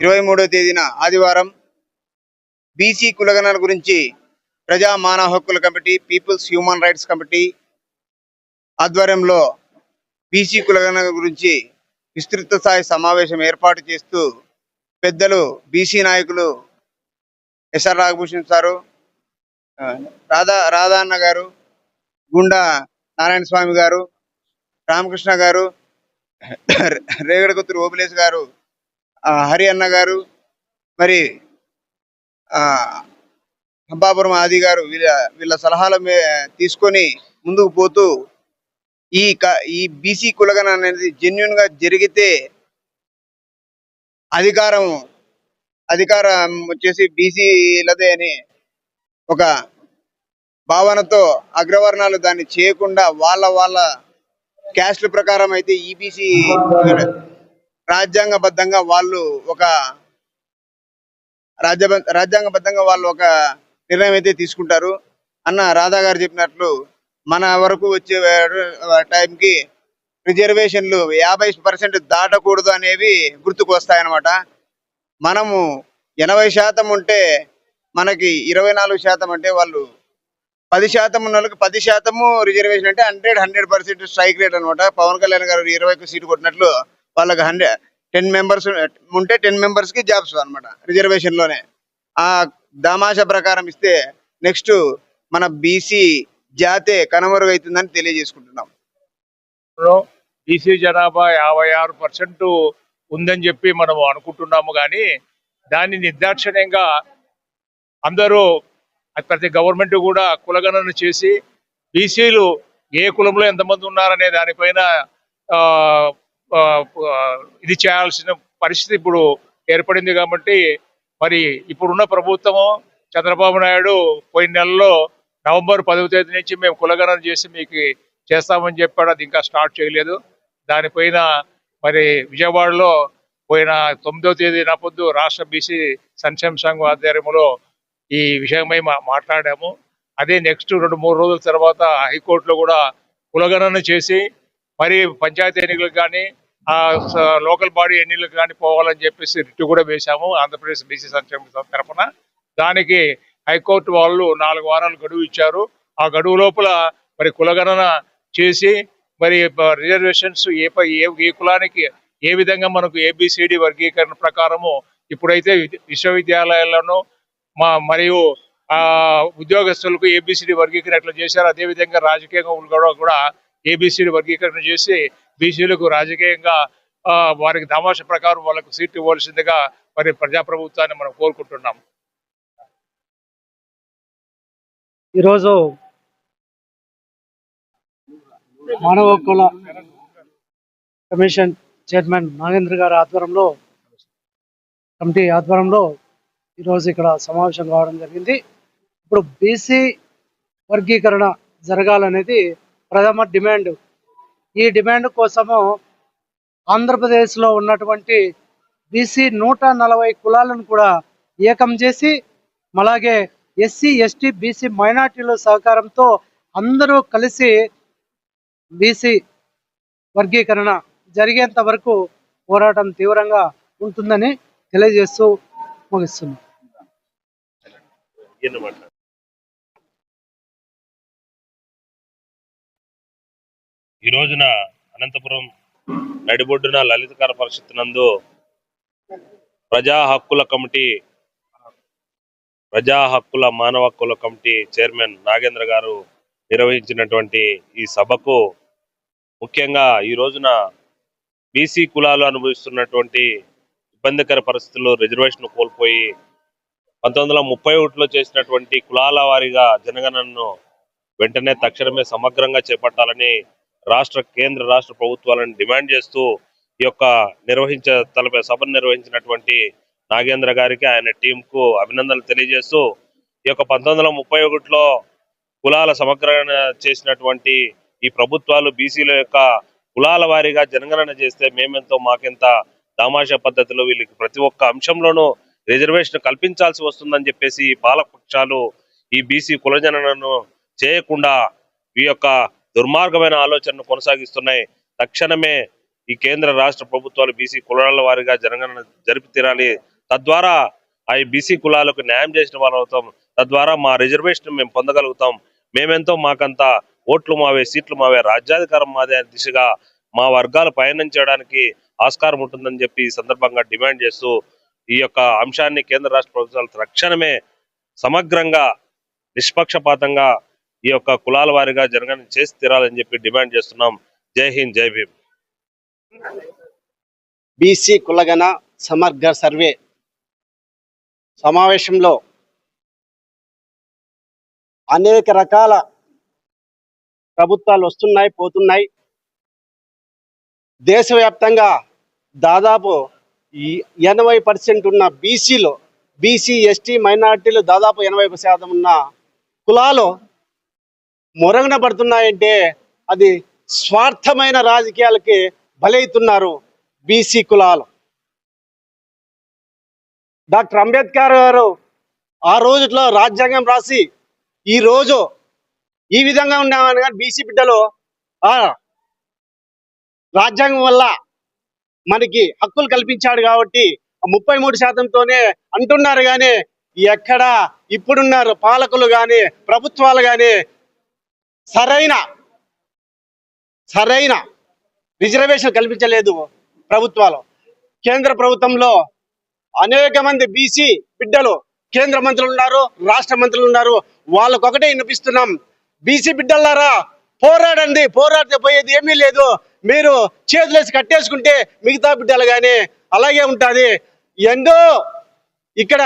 ఇరవై మూడో తేదీన ఆదివారం బీసీ కులగణన గురించి ప్రజా మానవ హక్కుల committee people's human rights committee ఆధ్వర్యంలో బీసీ కులగణన గురించి విస్తృత స్థాయి సమావేశం ఏర్పాటు చేస్తూ పెద్దలు బీసీ నాయకులు ఎస్ఆర్ రాఘభూషణ్ సారు రాధా రాధాన్న గారు గుండా నారాయణ స్వామి గారు రామకృష్ణ గారు రేగడకుతురు ఓబులేష్ గారు హరి అన్న గారు మరి ఆ, ఆది గారు వీళ్ళ వీళ్ళ సలహాల తీసుకొని ముందుకు పోతూ ఈ ఈ బీసీ కులగన అనేది జెన్యున్గా జరిగితే అధికారం అధికారం వచ్చేసి బీసీలదే అని ఒక భావనతో అగ్రవర్ణాలు దాన్ని చేయకుండా వాళ్ళ వాళ్ళ క్యాస్ట్ ప్రకారం అయితే ఈబీసీ రాజ్యాంగబద్ధంగా వాళ్ళు ఒక రాజ్య రాజ్యాంగబద్ధంగా వాళ్ళు ఒక నిర్ణయం అయితే తీసుకుంటారు. అన్న రాధా గారు చెప్పినట్లు మన వరకు వచ్చే టైంకి రిజర్వేషన్లు యాభై పర్సెంట్ దాటకూడదు అనేవి గుర్తుకు వస్తాయన్నమాట మనము ఎనభై శాతం ఉంటే మనకి ఇరవై నాలుగు శాతం అంటే వాళ్ళు పది శాతం ఉన్న వాళ్ళకి పది శాతము రిజర్వేషన్ అంటే hundred hundred percent strike rate అనమాట పవన్ కళ్యాణ్ గారు ఇరవైకి సీటు కొట్టినట్లు వాళ్ళకి హండ్రెడ్ టెన్ మెంబర్స్ ఉంటే టెన్ మెంబర్స్కి జాబ్స్ అనమాట రిజర్వేషన్లోనే. ఆ దామాష ప్రకారం ఇస్తే నెక్స్ట్ మన బీసీ జాతే కనుమరుగైతుందని తెలియజేసుకుంటున్నాం. బీసీ జనాభా యాభై ఆరు పర్సెంట్ ఉందని చెప్పి మనం అనుకుంటున్నాము కానీ దాన్ని నిర్దాక్షిణ్యంగా అందరూ ప్రతి గవర్నమెంట్ కూడా కులగణన చేసి బీసీలు ఏ కులంలో ఎంతమంది ఉన్నారనే దానిపైన ఆ, ఇది చేయాల్సిన పరిస్థితి ఇప్పుడు ఏర్పడింది కాబట్టి మరి ఇప్పుడున్న ప్రభుత్వము చంద్రబాబు నాయుడు పోయిన నెలలో నవంబర్ పదవ తేదీ నుంచి మేము కులగణన చేసి మీకు చేస్తామని చెప్పాడు. అది ఇంకా స్టార్ట్ చేయలేదు. దానిపైన మరి విజయవాడలో పోయిన తొమ్మిదవ తేదీ పొద్దు రాష్ట్ర బీసీ సంక్షేమ సంఘం ఆధ్వర్యంలో ఈ విషయమై మా- మాట్లాడాము. అదే నెక్స్ట్ రెండు మూడు రోజుల తర్వాత హైకోర్టులో కూడా కులగణన చేసి మరి పంచాయతీ ఎన్నికలకు కానీ లోకల్ బాడీ ఎన్నికలకు కానీ పోవాలని చెప్పేసి రిట్టు కూడా వేశాము ఆంధ్రప్రదేశ్ బీసీ సంక్షేమ తరఫున దానికి హైకోర్టు వాళ్ళు నాలుగు వారాలు గడువు ఇచ్చారు. ఆ గడువు లోపల మరి కులగణన చేసి మరి రిజర్వేషన్స్ ఏ ఏ కులానికి ఏ విధంగా మనకు ఏబిసిడి వర్గీకరణ ప్రకారము ఇప్పుడైతే విశ్వవిద్యాలయాల్లోనూ మా మరియు ఉద్యోగస్తులకు ఏబిసిడి వర్గీకరణ ఎట్లా చేశారు అదే విధంగా రాజకీయంగా కూడా కూడా ఏబిసిడి వర్గీకరణ చేసి బీసీలకు రాజకీయంగా వారికి తమాషా ప్రకారం వాళ్ళకు సీట్ ఇవ్వాల్సిందిగా మరి ప్రజాప్రభుత్వాన్ని మనం కోరుకుంటున్నాం. ఈరోజు మానవ హక్కుల కమిషన్ చైర్మన్ నాగేంద్ర గారి ఆధ్వర్యంలో కమిటీ ఆధ్వర్యంలో ఈరోజు ఇక్కడ సమావేశం కావడం జరిగింది. ఇప్పుడు బీసీ వర్గీకరణ జరగాలనేది ప్రథమ డిమాండ్ ఈ డిమాండ్ కోసము ఆంధ్రప్రదేశ్లో ఉన్నటువంటి బీసీ నూట నలభై కులాలను కూడా ఏకం చేసి అలాగే ఎస్సీ ఎస్టీ బీసీ మైనార్టీల సహకారంతో అందరూ కలిసి బీసీ వర్గీకరణ జరిగేంత వరకు పోరాటం తీవ్రంగా ఉంటుందని తెలియజేస్తూ ముగిస్తున్నాం. ఈ రోజున అనంతపురం నడిబొడ్డున లలితకర పరిషత్ నందు ప్రజా హక్కుల కమిటీ ప్రజా హక్కుల మానవ హక్కుల కమిటీ చైర్మన్ నాగేంద్ర గారు నిర్వహించినటువంటి ఈ సభకు ముఖ్యంగా ఈ రోజున బీసీ కులాలు అనుభవిస్తున్నటువంటి ఇబ్బందికర పరిస్థితుల్లో రిజర్వేషన్ కోల్పోయి పంతొమ్మిది వందల ముప్పై ఒకటిలో చేసినటువంటి కులాల వారీగా జనగణనను వెంటనే తక్షణమే సమగ్రంగా చేపట్టాలని రాష్ట్ర కేంద్ర రాష్ట్ర ప్రభుత్వాలను డిమాండ్ చేస్తూ ఈ యొక్క నిర్వహించ తలపై సభను నిర్వహించినటువంటి నాగేంద్ర గారికి ఆయన టీం కు అభినందనలు తెలియజేస్తూ ఈ యొక్క పంతొమ్మిది వందల ముప్పై ఒకటిలో కులాల సమగ్రణ చేసినటువంటి ఈ ప్రభుత్వాలు బీసీల యొక్క కులాల వారీగా జనగణన చేస్తే మేమెంతో మాకెంత దామాషా పద్ధతిలో వీళ్ళకి ప్రతి ఒక్క అంశంలోనూ రిజర్వేషన్ కల్పించాల్సి వస్తుందని చెప్పేసి పాలకపక్షాలు ఈ బీసీ కులజనను చేయకుండా ఈ యొక్క దుర్మార్గమైన ఆలోచనను కొనసాగిస్తున్నాయి. తక్షణమే ఈ కేంద్ర రాష్ట్ర ప్రభుత్వాలు బీసీ కులాల వారిగా జనగణన జరిపి తీరాలి. తద్వారా ఆ బీసీ కులాలకు న్యాయం చేసిన వాళ్ళు అవుతాం తద్వారా మా రిజర్వేషన్ మేము పొందగలుగుతాం. మేమెంతో మాకంత ఓట్లు మావే సీట్లు మావే రాజ్యాధికారం మాదే అనే దిశగా మా వర్గాలు పయనం చేయడానికి ఆస్కారం ఉంటుందని చెప్పి ఈ సందర్భంగా డిమాండ్ చేస్తూ ఈ యొక్క అంశాన్ని కేంద్ర రాష్ట్ర ప్రభుత్వాలు తక్షణమే సమగ్రంగా నిష్పక్షపాతంగా ఈ యొక్క కులాల వారిగా జరగని చేసి తీరాలని చెప్పి డిమాండ్ చేస్తున్నాం. జై హింద్ జై భీమ్. బీసీ కులగణ సమగ్ర సర్వే సమావేశంలో అనేక రకాల ప్రభుత్వాలు వస్తున్నాయి పోతున్నాయి. దేశవ్యాప్తంగా దాదాపు ఎనభై పర్సెంట్ ఉన్న బీసీలో బీసీ ఎస్టీ మైనార్టీలు దాదాపు ఎనభై శాతం ఉన్న కులాలు మొరగన పడుతున్నాయంటే అది స్వార్థమైన రాజకీయాలకి బలైతున్నారు బీసీ కులాలు. డాక్టర్ అంబేద్కర్ గారు ఆ రోజుట్లో రాజ్యాంగం రాసి ఈ రోజు ఈ విధంగా ఉన్నామని కానీ బీసీ బిడ్డలు ఆ రాజ్యాంగం వల్ల మనకి హక్కులు కల్పించాడు కాబట్టి ముప్పై మూడు శాతంతోనే అంటున్నారు కానీ ఎక్కడ ఇప్పుడున్నారు పాలకులు కానీ ప్రభుత్వాలు కానీ సరైన సరైన రిజర్వేషన్ కల్పించలేదు ప్రభుత్వాలు. కేంద్ర ప్రభుత్వంలో అనేక మంది బీసీ బిడ్డలు కేంద్ర మంత్రులు ఉన్నారు రాష్ట్ర మంత్రులు ఉన్నారు. వాళ్ళకు ఒకటే వినిపిస్తున్నాం. బీసీ బిడ్డలారా పోరాడండి పోరాడితే పోయేది ఏమీ లేదు. మీరు చేతులేసి కట్టేసుకుంటే మిగతా బిడ్డలు కానీ అలాగే ఉంటుంది. ఎన్నో ఇక్కడ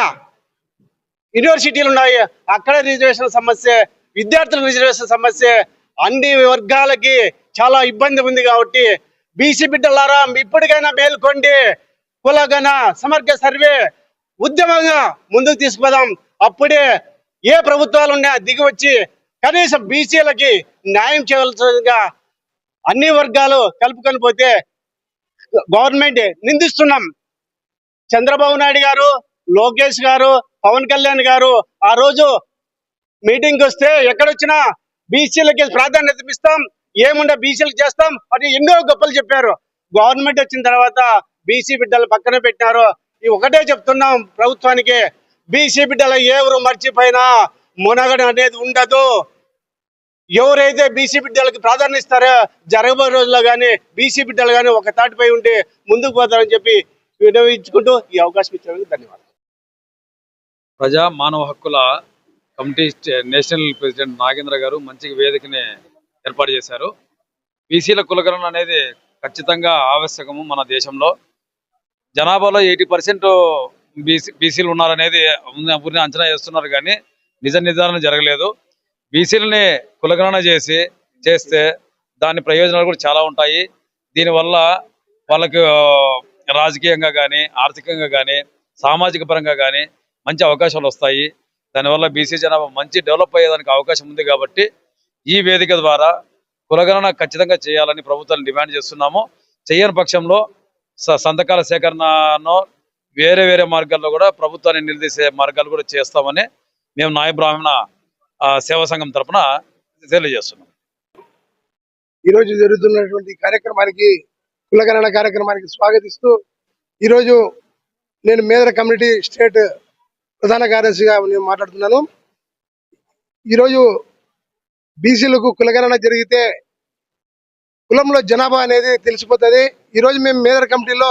యూనివర్సిటీలు ఉన్నాయి. అక్కడ రిజర్వేషన్ సమస్య విద్యార్థుల రిజర్వేషన్ సమస్య అన్ని వర్గాలకి చాలా ఇబ్బంది ఉంది కాబట్టి బీసీ బిడ్డలారా ఇప్పటికైనా మేల్కొండి. కులగన సమగ్ర సర్వే ఉద్యమంగా ముందుకు తీసుకుపోదాం. అప్పుడే ఏ ప్రభుత్వాలు ఉన్నా దిగి వచ్చి కనీసం బీసీలకి న్యాయం చేయవలసిందిగా అన్ని వర్గాలు కలుపుకొని పోతే గవర్నమెంట్ నిందిస్తున్నాం. చంద్రబాబు నాయుడు గారు లోకేష్ గారు పవన్ కళ్యాణ్ గారు ఆ రోజు మీటింగ్ వస్తే ఎక్కడొచ్చినా బీసీలకి ప్రాధాన్యత ఇస్తాం ఏముండే బీసీలకు చేస్తాం అని ఎన్నో గొప్పలు చెప్పారు. గవర్నమెంట్ వచ్చిన తర్వాత బీసీ బిడ్డలు పక్కన పెట్టినారు ఈ ఒకటే చెప్తున్నాం ప్రభుత్వానికి బీసీ బిడ్డల ఎవరు మర్చిపోయినా మునగడం అనేది ఉండదు. ఎవరైతే బీసీ బిడ్డలకు ప్రాధాన్యత ఇస్తారో జరగబోయే రోజుల్లో కానీ బీసీ బిడ్డలు కానీ ఒక తాటిపై ఉండి ముందుకు పోతారని చెప్పి వినియోగించుకుంటూ ఈ అవకాశం ఇచ్చినందుకు ధన్యవాదాలు. ప్రజా మానవ హక్కుల కమిటీ నేషనల్ ప్రెసిడెంట్ నాగేంద్ర గారు మంచి వేదికని ఏర్పాటు చేశారు. బీసీల కులకరణ అనేది ఖచ్చితంగా ఆవశ్యకము మన దేశంలో. జనాభాలో ఎయిటీ పర్సెంట్ బీసీ బీసీలు ఉన్నారనేది ఊరిని అంచనా వేస్తున్నారు కానీ నిజ నిర్ధారణ జరగలేదు. బీసీలని కులగణన చేసి చేస్తే దాని ప్రయోజనాలు కూడా చాలా ఉంటాయి. దీనివల్ల వాళ్ళకు రాజకీయంగా కానీ ఆర్థికంగా కానీ సామాజిక పరంగా కానీ మంచి అవకాశాలు వస్తాయి. దానివల్ల బీసీ జనాభా మంచి డెవలప్ అయ్యేదానికి అవకాశం ఉంది కాబట్టి ఈ వేదిక ద్వారా కులగణన ఖచ్చితంగా చేయాలని ప్రభుత్వాన్ని డిమాండ్ చేస్తున్నాము. చేయని పక్షంలో సంతకాల సేకరణను వేరే వేరే మార్గాల్లో కూడా ప్రభుత్వాన్ని నిలదీసే మార్గాలు కూడా చేస్తామని మేము నాయ బ్రాహ్మణ సేవా సంఘం తరపున తెలియజేస్తున్నాం. ఈరోజు జరుగుతున్నటువంటి కార్యక్రమానికి కులగణన కార్యక్రమానికి స్వాగతిస్తూ ఈరోజు నేను మేదర కమ్యూనిటీ స్టేట్ ప్రధాన కార్యదర్శిగా నేను మాట్లాడుతున్నాను. ఈరోజు బీసీలకు కులగణన జరిగితే కులంలో జనాభా అనేది తెలిసిపోతుంది. ఈరోజు మేము మేదర్ కమిటీలో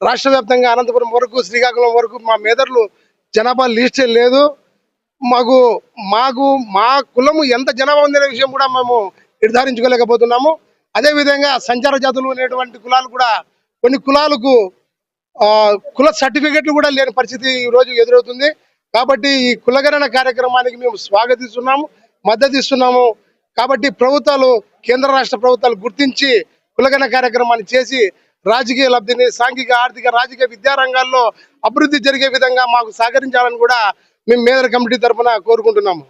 రాష్ట్ర వ్యాప్తంగా అనంతపురం వరకు శ్రీకాకుళం వరకు మా మేదర్లు జనాభా లిస్ట్ లేదు. మాకు మాకు మా కులము ఎంత జనాభా ఉందనే విషయం కూడా మేము నిర్ధారించుకోలేకపోతున్నాము. అదేవిధంగా సంచార జాతులు అనేటువంటి కులాలు కూడా కొన్ని కులాలకు ఆ, కుల సర్టిఫికెట్లు కూడా లేని పరిస్థితి ఈ రోజు ఎదురవుతుంది. కాబట్టి ఈ కులగణన కార్యక్రమానికి మేము స్వాగతిస్తున్నాము మద్దతు ఇస్తున్నాము కాబట్టి ప్రభుత్వాలు కేంద్ర రాష్ట్ర ప్రభుత్వాలు గుర్తించి కులగణన కార్యక్రమాన్ని చేసి రాజకీయ లబ్ధిని సాంఘిక ఆర్థిక రాజకీయ విద్యా రంగాల్లో అభివృద్ధి జరిగే విధంగా మాకు సహకరించాలని కూడా మేము మేదర్ కమిటీ తరఫున కోరుకుంటున్నాము.